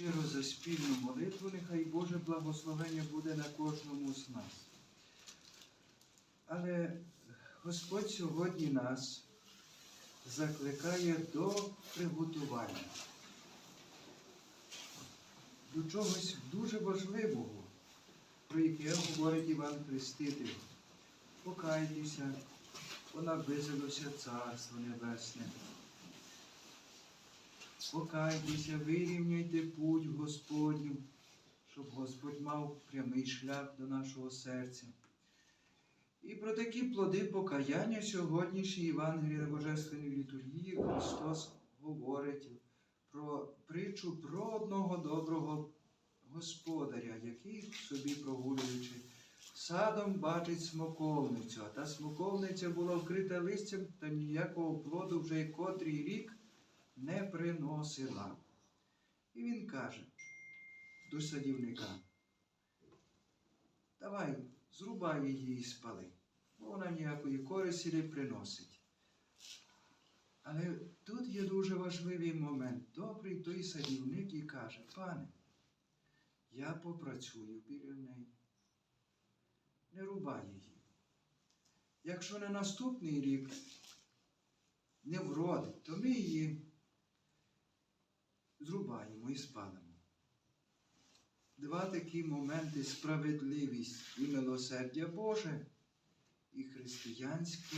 Щиро за спільну молитву, нехай Боже благословення буде на кожному з нас. Але Господь сьогодні нас закликає до приготування, до чогось дуже важливого, про яке говорить Іван Хреститель. Покайтеся, бо наблизилося Царство Небесне. Покайтеся, вирівняйте путь Господню, щоб Господь мав прямий шлях до нашого серця. І про такі плоди покаяння сьогоднішній Євангелії на Божественної літургії Христос говорить про притчу про одного доброго господаря, який собі прогулюючи садом бачить смоковницю, а та смоковниця була вкрита листям та ніякого плоду вже й котрий рік не приносила. І він каже до садівника, давай, зрубай її і спали, бо вона ніякої користі не приносить. Але тут є дуже важливий момент. Добрий той садівник і каже, пане, я попрацюю біля неї. Не рубай її. Якщо на наступний рік не вродить, то ми її зрубаємо і спалимо. Два такі моменти справедливість і милосердя Боже, і християнське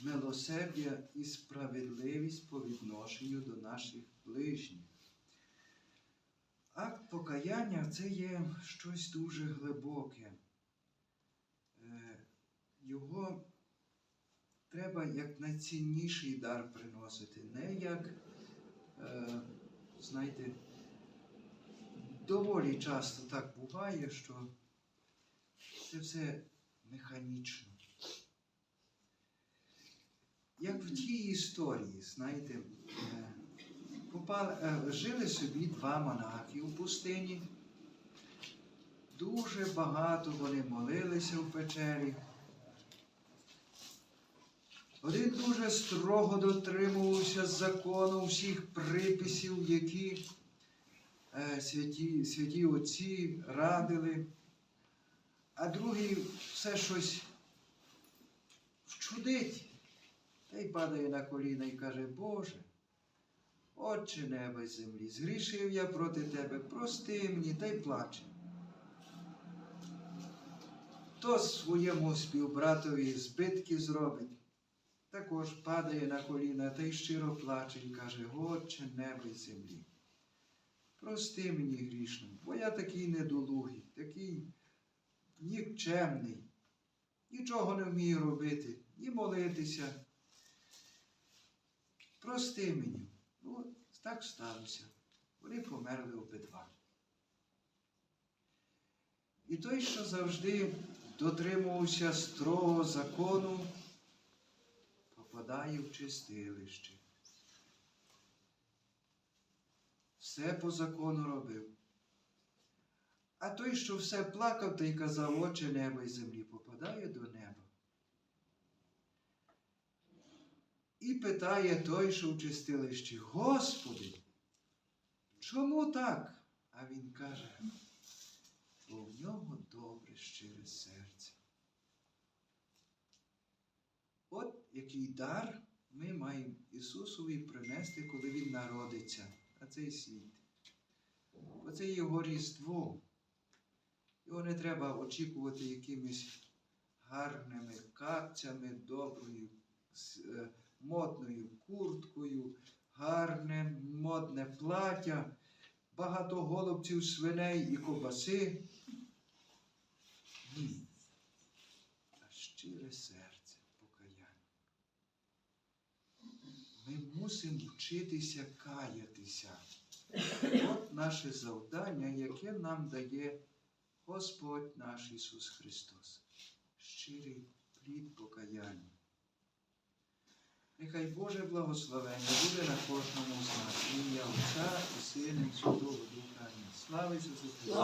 милосердя і справедливість по відношенню до наших ближніх. Акт покаяння це є щось дуже глибоке. Е, Його треба як найцінніший дар приносити, не як, знаєте, доволі часто так буває, що це все механічно. Як в тій історії, знаєте, е, е, жили собі два монахи у пустині. Дуже багато вони молилися в печері. Один дуже строго дотримувався закону всіх приписів, які е, святі, святі отці радили, а другий все щось вчудить. Та й падає на коліна і каже, Боже, Отче неба й землі, згрішив я проти тебе, прости мені та й плаче. Хто своєму співбратові збитки зробить, також падає на коліна та й щиро плаче і каже, Отче неба й землі. Прости мені грішним, бо я такий недолугий, такий нікчемний, нічого не вмію робити, ні молитися. Прости мені. Ну, так сталося. Вони померли обидва. І той, що завжди дотримувався строго закону, попадає в чистилище. Все по закону робив. А той, що все плакав та й казав, очі неба і землі, попадає до неба. І питає той, що в чистилищі, Господи, чому так? А він каже, бо в нього добре щире серце. От який дар ми маємо Ісусові принести, коли Він народиться на цей світ. Бо це його різдво. Його не треба очікувати якимись гарними капцями, доброю, е, модною курткою, гарне модне плаття, багато голубців, свиней і ковбаси. Ні. А щире серце покаяння. Ми мусимо вчитися каятися. От наше завдання, яке нам дає Господь наш Ісус Христос. Щирий плід покаяння. Нехай Боже благословення буде на кожному з нас. Ім'я Отця і Сина і Святого Духа. Слава Ісусу Христу!